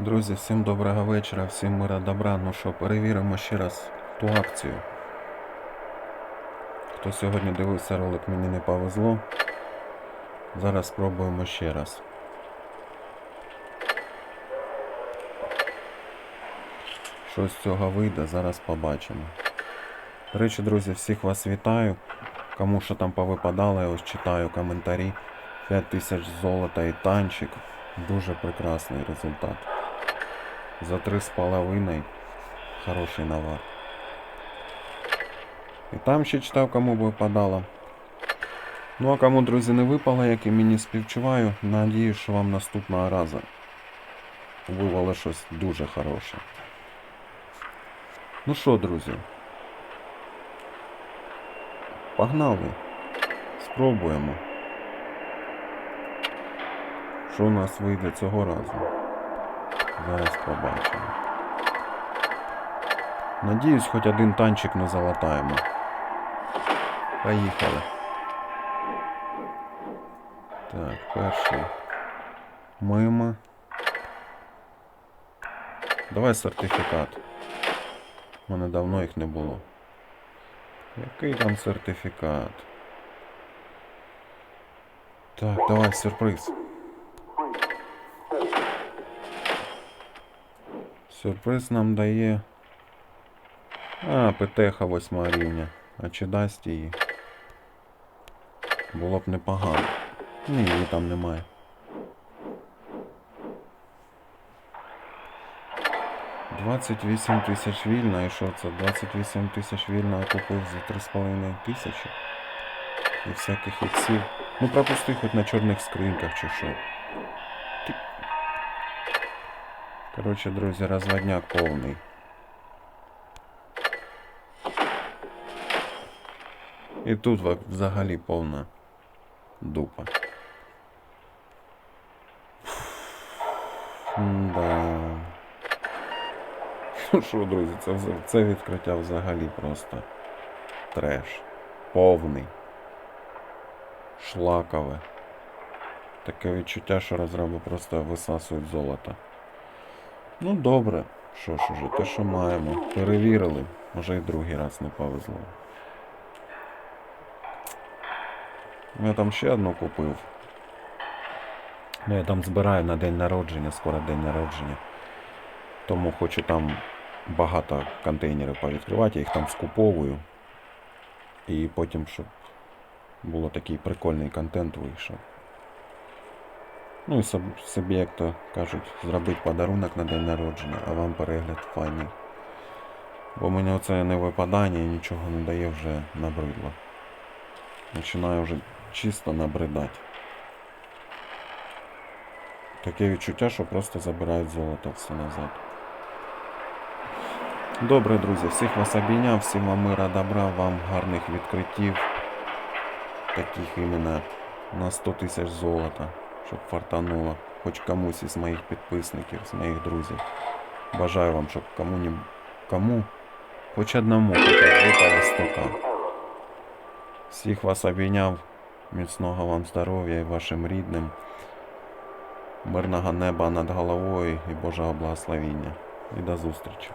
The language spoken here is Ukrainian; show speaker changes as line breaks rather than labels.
Друзі, всім доброго вечора, всім мира добра. Ну що, перевіримо ще раз ту акцію. Хто сьогодні дивився ролик, мені не повезло. Зараз спробуємо ще раз. Що з цього вийде, зараз побачимо. До речі, друзі, всіх вас вітаю. Кому що там повипадало, я ось читаю коментарі. 5000 золота і танчик. Дуже прекрасний результат. За три з половиною хороший навар. І там ще читав, кому випадало. Ну а кому, друзі, не випало, як і мені співчуваю, надію, що вам наступного разу вивало щось дуже хороше. Ну що, друзі? Погнали. Спробуємо. Що у нас вийде цього разу? Зараз побачимо. Надіюсь, хоч один танчик не залатаємо. Поїхали. Так, перший. Мимо. Давай сертифікат. У мене давно їх не було. Який там сертифікат? Так, давай сюрприз. Сюрприз нам дає. А, ПТХ 8 рівня. А чи дасть її? Було б непогано. Ні, її там немає. Двадцять вісім тисяч вільна, і що це? 28 тисяч вільна я купив за 3,5 тисячі. І всяких іксів. Ну пропусти хоч на чорних скриньках чи що. Коротше, друзі, розводняк повний. І тут взагалі повна дупа. Да. Ну що, друзі, це, це відкриття взагалі просто треш. Повний. Шлакове. Таке відчуття, що розраби просто висасують золото. Ну добре. Що ж уже, те, що маємо. Перевірили. Може і другий раз не повезло. Я там ще одну купив. Ну, я там збираю на день народження, скоро день народження. Тому хочу там багато контейнерів повідкривати, я їх там скуповую. І потім, щоб було такий прикольний контент вийшов. Ну і соб- собі, як то кажуть, зробити подарунок на день народження, а вам перегляд файний. Бо мені оце не випадання і нічого не дає вже набридло. Починаю вже чисто набридати. Таке відчуття, що просто забирають золото все назад. Добре, друзі, всіх вас обійняв, всім вам мира, добра, вам гарних відкриттів. Таких іменно на 100 тисяч золота, щоб фартануло. Хоч комусь із моїх підписників, з моїх друзів. Бажаю вам, щоб кому кому, хоч одному випало 100к. Всіх вас обійняв. Міцного вам здоров'я і вашим рідним. Мирного неба над головою і Божого благословіння. І до зустрічі.